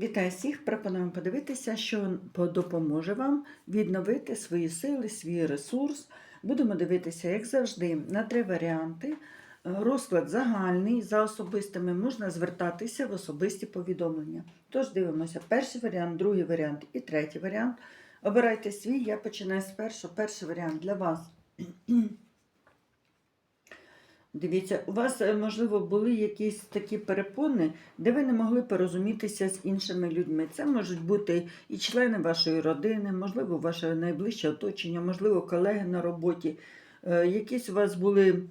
Вітаю всіх! Пропонуємо подивитися, що допоможе вам відновити свої сили, свій ресурс. Будемо дивитися, як завжди, на три варіанти. Розклад загальний за особистими можна звертатися в особисті повідомлення. Тож дивимося перший варіант, другий варіант і третій варіант. Обирайте свій, я починаю з першого. Перший варіант для вас. Дивіться, у вас, е, можливо, були якісь такі перепони, де ви не могли порозумітися з іншими людьми. Це можуть бути і члени вашої родини, можливо, ваше найближче оточення, можливо, колеги на роботі. Е, Якісь у вас були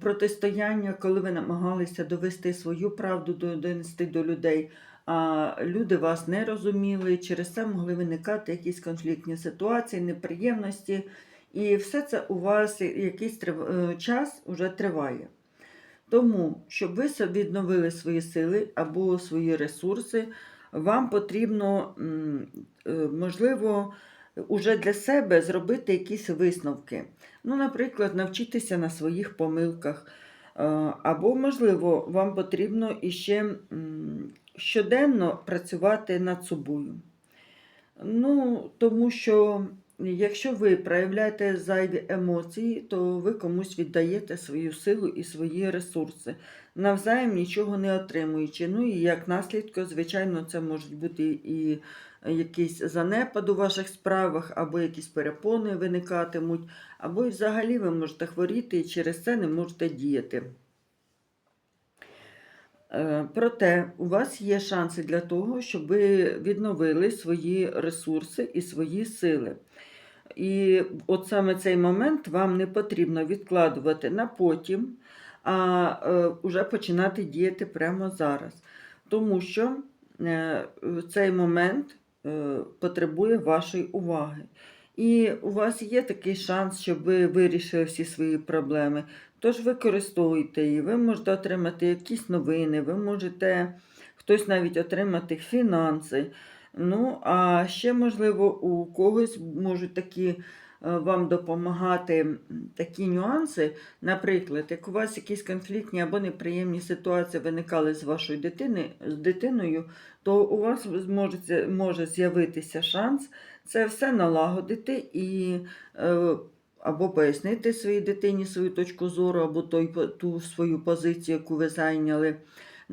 протистояння, коли ви намагалися довести свою правду, донести до людей, а люди вас не розуміли, через це могли виникати якісь конфліктні ситуації, неприємності. І все це у вас якийсь е, час уже триває. Тому, щоб ви відновили свої сили або свої ресурси, вам потрібно, е, можливо, уже для себе зробити якісь висновки. Ну, наприклад, навчитися на своїх помилках. Е, Або, можливо, вам потрібно іще щоденно працювати над собою. Ну, тому що якщо ви проявляєте зайві емоції, то ви комусь віддаєте свою силу і свої ресурси, навзаєм нічого не отримуючи. Ну і як наслідок, звичайно, це можуть бути і якийсь занепад у ваших справах, або якісь перепони виникатимуть, або і взагалі ви можете хворіти і через це не можете діяти. Е, Проте у вас є шанси для того, щоб ви відновили свої ресурси і свої сили. І от саме цей момент вам не потрібно відкладувати на потім, а е, вже починати діяти прямо зараз. Тому що е, цей момент е, потребує вашої уваги. І у вас є такий шанс, щоб ви вирішили всі свої проблеми. Тож використовуйте її, ви можете отримати якісь новини, ви можете хтось навіть отримати фінанси. Ну, а ще, можливо, у когось можуть такі вам допомагати такі нюанси. Наприклад, як у вас якісь конфліктні або неприємні ситуації виникали з вашою дитини, з дитиною, то у вас зможеться- може з'явитися шанс це все налагодити і е, або пояснити своїй дитині свою точку зору, або той, ту свою позицію, яку ви зайняли.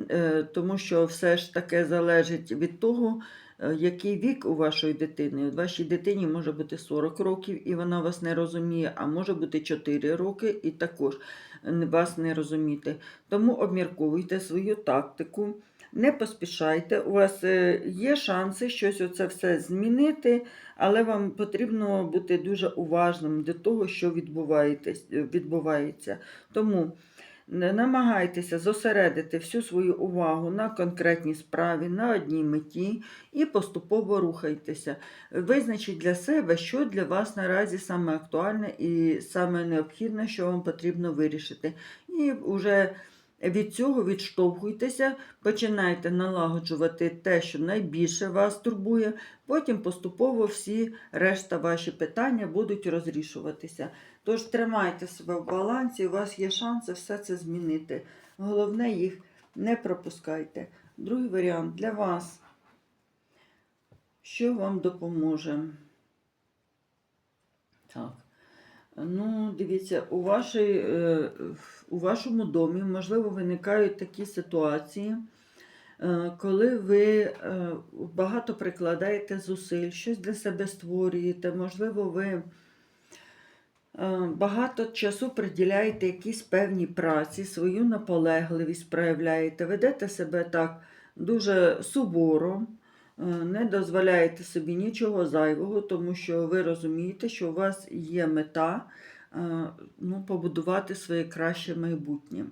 Е, Тому що все ж таке залежить від того, е, який вік у вашої дитини. У вашій дитині може бути 40 років, і вона вас не розуміє, а може бути 4 роки і також вас не розуміти. Тому обмірковуйте свою тактику, не поспішайте. У вас е, є шанси щось оце все змінити, але вам потрібно бути дуже уважним до того, що відбувається. Тому не намагайтеся зосередити всю свою увагу на конкретній справі, на одній меті і поступово рухайтеся. Визначіть для себе, що для вас наразі саме актуальне і саме необхідне, що вам потрібно вирішити. І вже від цього відштовхуйтеся, починайте налагоджувати те, що найбільше вас турбує, потім поступово всі решта ваші питання будуть розрішуватися. Тож тримайте себе в балансі, у вас є шанси все це змінити. Головне, їх не пропускайте. Другий варіант для вас. Що вам допоможе? Так. Ну, дивіться, у, вашій, е, у вашому домі, можливо, виникають такі ситуації, е, коли ви е, багато прикладаєте зусиль, щось для себе створюєте, можливо, ви багато часу приділяєте якійсь певній праці, свою наполегливість проявляєте, ведете себе так дуже суворо, е, не дозволяєте собі нічого зайвого, тому що ви розумієте, що у вас є мета е, ну, побудувати своє краще майбутнє.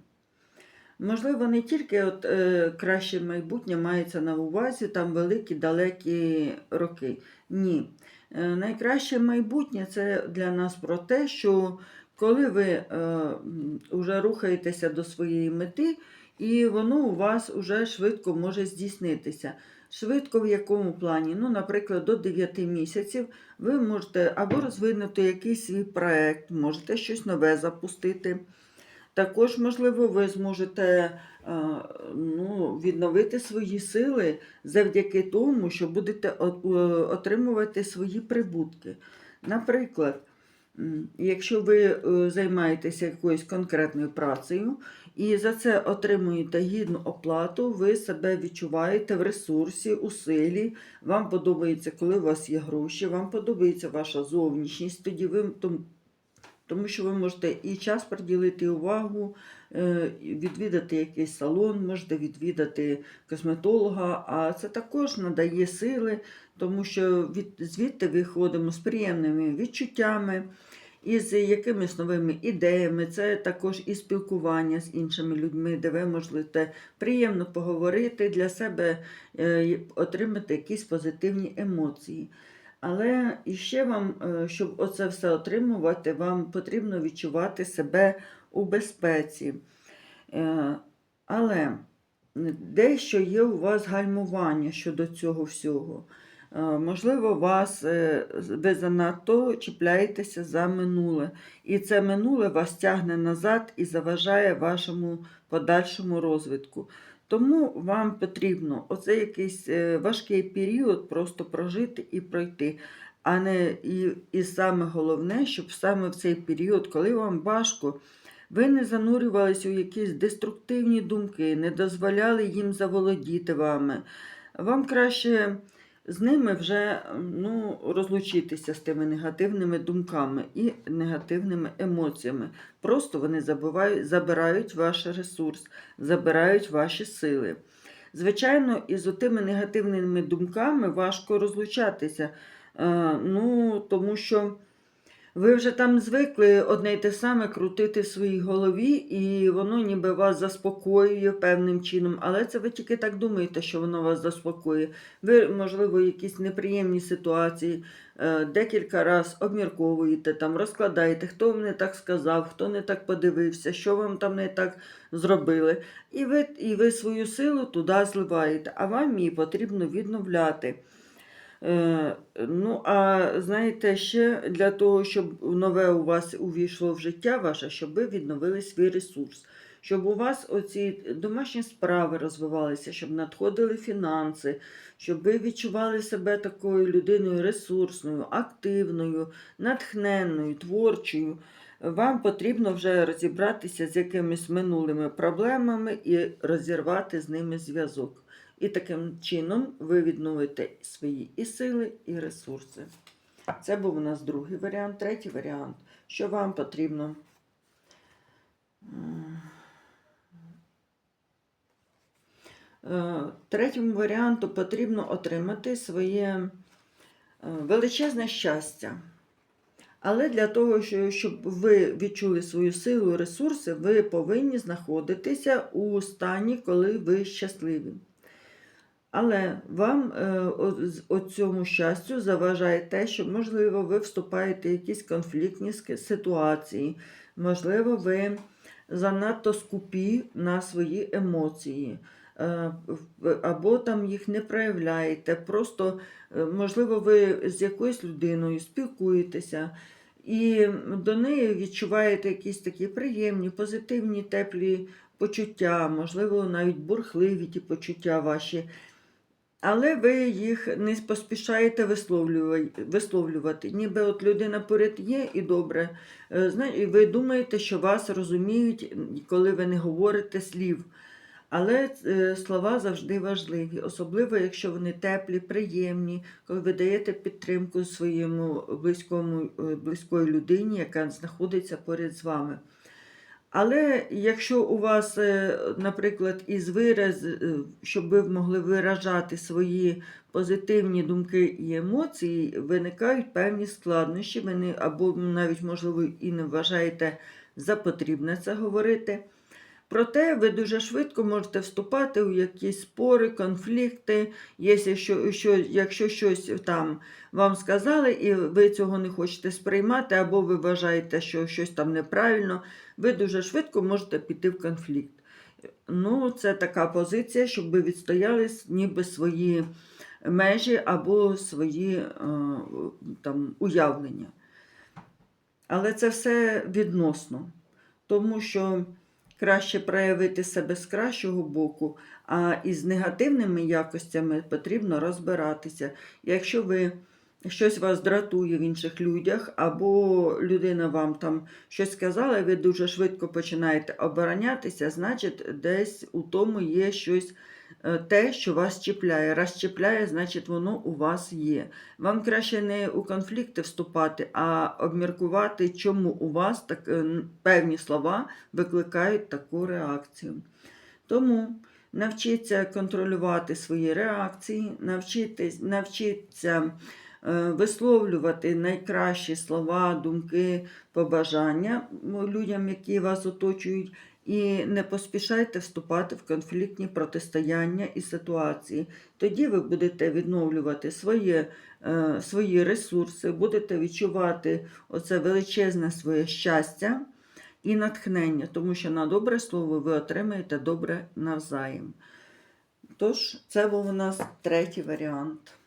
Можливо, не тільки от, е, краще майбутнє мається на увазі, там великі далекі роки. Ні. Е, найкраще майбутнє це для нас про те, що коли ви е, м, уже рухаєтеся до своєї мети, і воно у вас уже швидко може здійснитися. Швидко в якому плані? Ну, наприклад, до 9 місяців ви можете або розвинути якийсь свій проект, можете щось нове запустити. Також, можливо, ви зможете е, ну, відновити свої сили завдяки тому, що будете отримувати свої прибутки. Наприклад, якщо ви е, займаєтеся якоюсь конкретною працею і за це отримуєте гідну оплату, ви себе відчуваєте в ресурсі, у силі, вам подобається, коли у вас є гроші, вам подобається ваша зовнішність, тоді ви тому, що ви можете і час приділити, увагу, е, відвідати якийсь салон, можете відвідати косметолога, а це також надає сили, тому що від, звідти виходимо з приємними відчуттями, із якимись новими ідеями. Це також і спілкування з іншими людьми, де ви можете приємно поговорити для себе, е, отримати якісь позитивні емоції. Але іще вам, е, щоб оце все отримувати, вам потрібно відчувати себе у безпеці. Е, Але дещо є у вас гальмування щодо цього всього. Е, Можливо, вас, ви занадто чіпляєтеся за минуле, і це минуле вас тягне назад і заважає вашому подальшому розвитку. Тому вам потрібно оцей якийсь е, важкий період просто прожити і пройти. А не і, і саме головне, щоб саме в цей період, коли вам важко, ви не занурювалися у якісь деструктивні думки, не дозволяли їм заволодіти вами. Вам краще з ними вже ну, розлучитися з тими негативними думками і негативними емоціями. Просто вони забувають, забирають ваш ресурс, забирають ваші сили. Звичайно, із отими негативними думками важко розлучатися, е, ну, тому що ви вже там звикли одне й те саме крутити в своїй голові, і воно ніби вас заспокоює певним чином, але це ви тільки так думаєте, що воно вас заспокоює. Ви, можливо, якісь неприємні ситуації е, декілька разів обмірковуєте, там, розкладаєте, хто вам не так сказав, хто не так подивився, що вам там не так зробили. І ви, і ви свою силу туди зливаєте, а вам її потрібно відновляти. Е, ну, а знаєте, ще для того, щоб нове у вас увійшло в життя ваше, щоб ви відновили свій ресурс, щоб у вас оці домашні справи розвивалися, щоб надходили фінанси, щоб ви відчували себе такою людиною ресурсною, активною, натхненною, творчою. Вам потрібно вже розібратися з якимись минулими проблемами і розірвати з ними зв'язок. І таким чином ви відновите свої і сили, і ресурси. Це був у нас другий варіант. Третій варіант. Що вам потрібно? Е, Третьому варіанту потрібно отримати своє е, величезне щастя. Але для того, щоб ви відчули свою силу, ресурси, ви повинні знаходитися у стані, коли ви щасливі. Але вам е, о- цьому щастю заважає те, що, можливо, ви вступаєте в якісь конфліктні ситуації, можливо, ви занадто скупі на свої емоції, е, або там їх не проявляєте. Просто, е, можливо, ви з якоюсь людиною спілкуєтеся. І до неї відчуваєте якісь такі приємні, позитивні, теплі почуття, можливо, навіть бурхливі ті почуття ваші. Але ви їх не поспішаєте висловлювати. Ніби от людина поряд є і добре. Е, І ви думаєте, що вас розуміють, коли ви не говорите слів. Але е, слова завжди важливі, особливо якщо вони теплі, приємні, коли ви даєте підтримку своєму близькому, е, близької людині, яка знаходиться поряд з вами. Але якщо у вас, е, наприклад, із вираз, е, щоб ви могли виражати свої позитивні думки і емоції, виникають певні складнощі, ви не, або навіть, можливо, і не вважаєте за потрібне це говорити. Проте ви дуже швидко можете вступати у якісь спори, конфлікти, якщо, що, що, якщо щось там вам сказали, і ви цього не хочете сприймати, або ви вважаєте, що щось там неправильно, ви дуже швидко можете піти в конфлікт. Ну, це така позиція, щоб ви відстояли ніби свої межі або свої е, там, уявлення. Але це все відносно. Тому що краще проявити себе з кращого боку, а із негативними якостями потрібно розбиратися. Якщо ви щось вас дратує в інших людях, або людина вам там щось сказала, і ви дуже швидко починаєте оборонятися, значить, десь у тому є щось е, те, що вас чіпляє. Раз чіпляє, значить, воно у вас є. Вам краще не у конфлікти вступати, а обміркувати, чому у вас так, е, певні слова викликають таку реакцію. Тому навчіться контролювати свої реакції, навчіться е, висловлювати найкращі слова, думки, побажання людям, які вас оточують, і не поспішайте вступати в конфліктні протистояння і ситуації. Тоді ви будете відновлювати своє, е, свої ресурси, будете відчувати оце величезне своє щастя і натхнення, тому що на добре слово ви отримаєте добре навзаєм. Тож, це був у нас третій варіант.